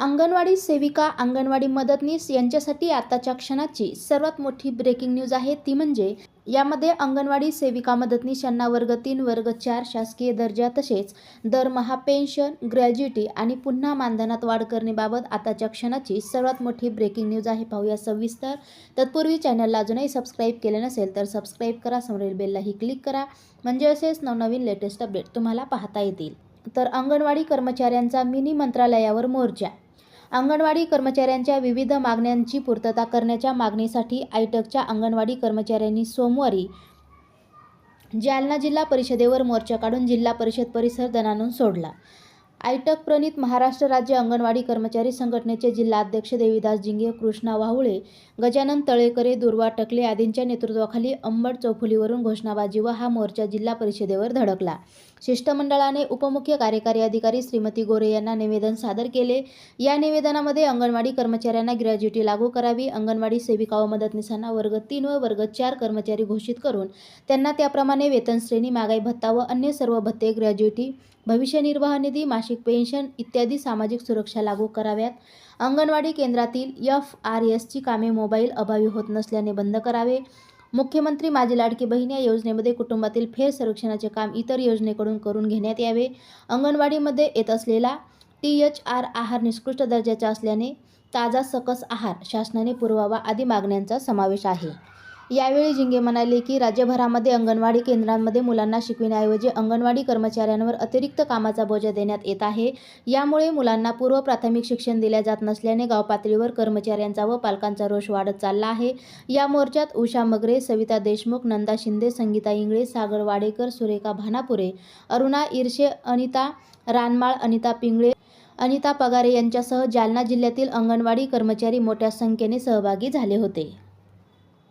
अंगणवाडी सेविका अंगणवाडी मदतनीस यांच्यासाठी आताच्या क्षणाची सर्वात मोठी ब्रेकिंग न्यूज आहे. ती म्हणजे यामध्ये अंगणवाडी सेविका मदतनीस यांना वर्ग तीन वर्ग चार शासकीय दर्जा तसेच दरमहा पेन्शन ग्रॅज्युटी आणि पुन्हा मानधनात वाढ करण्याबाबत आताच्या क्षणाची सर्वात मोठी ब्रेकिंग न्यूज आहे. पाहूया सविस्तर. तत्पूर्वी चॅनलला अजूनही सबस्क्राईब केले नसेल तर सबस्क्राईब करा. समोरील बेललाही क्लिक करा. म्हणजे असेच नवनवीन लेटेस्ट अपडेट तुम्हाला पाहता येतील. तर अंगणवाडी कर्मचाऱ्यांचा मिनी मंत्रालयावर मोर्चा. अंगणवाडी कर्मचाऱ्यांच्या विविध मागण्यांची पूर्तता करण्याच्या मागणीसाठी आयटकच्या अंगणवाडी कर्मचाऱ्यांनी सोमवारी जालना जिल्हा परिषदेवर मोर्चा काढून जिल्हा परिषद परिसर दणानून सोडला. आयटक प्रणित महाराष्ट्र राज्य अंगणवाडी कर्मचारी संघटनेचे जिल्हाध्यक्ष देवीदास जिंगे कृष्णा वाहुळे गजानन तळेकरे दुर्वा टकले आदींच्या नेतृत्वाखाली अंबड चौफुलीवरून घोषणाबाजी व हा मोर्चा जिल्हा परिषदेवर धडकला. शिष्टमंडळाने उपमुख्य कार्यकारी अधिकारी श्रीमती गोरे यांना निवेदन सादर केले. या निवेदनामध्ये अंगणवाडी कर्मचाऱ्यांना ग्रॅज्युटी लागू करावी अंगणवाडी सेविका व मदतनीसांना वर्ग तीन व वर्ग चार कर्मचारी घोषित करून त्यांना त्याप्रमाणे वेतन श्रेणी भत्ता व अन्य सर्व भत्ते ग्रॅज्युटी भविष्य निर्वाह निधी मासिक पेन्शन इत्यादी सामाजिक सुरक्षा लागू कराव्यात. अंगणवाडी केंद्रातील एफ आर एसची कामे मोबाईल अभावी होत नसल्याने बंद करावे. मुख्यमंत्री माझी लाडकी बहीण या योजनेमध्ये कुटुंबातील फेर संरक्षणाचे काम इतर योजनेकडून करून घेण्यात यावे. अंगणवाडीमध्ये येत असलेला टी एच आर आहार निकृष्ट दर्जाचा असल्याने ताजा सकस आहार शासनाने पुरवावा आदी मागण्यांचा समावेश आहे. यावेळी जिंगे म्हणाले की राज्यभरामध्ये अंगणवाडी केंद्रांमध्ये मुलांना शिकविण्याऐवजी अंगणवाडी कर्मचाऱ्यांवर अतिरिक्त कामाचा बोजा देण्यात येत आहे. यामुळे मुलांना पूर्व प्राथमिक शिक्षण दिल्या जात नसल्याने गाव पातळीवर कर्मचाऱ्यांचा व पालकांचा रोष वाढत चालला आहे. या मोर्चात उषा मगरे सविता देशमुख नंदा शिंदे संगीता इंगळे सागर वाडेकर सुरेखा भानापुरे अरुणा ईर्षे अनिता रानमाळ अनिता पिंगळे अनिता पगारे यांच्यासह जालना जिल्ह्यातील अंगणवाडी कर्मचारी मोठ्या संख्येने सहभागी झाले होते.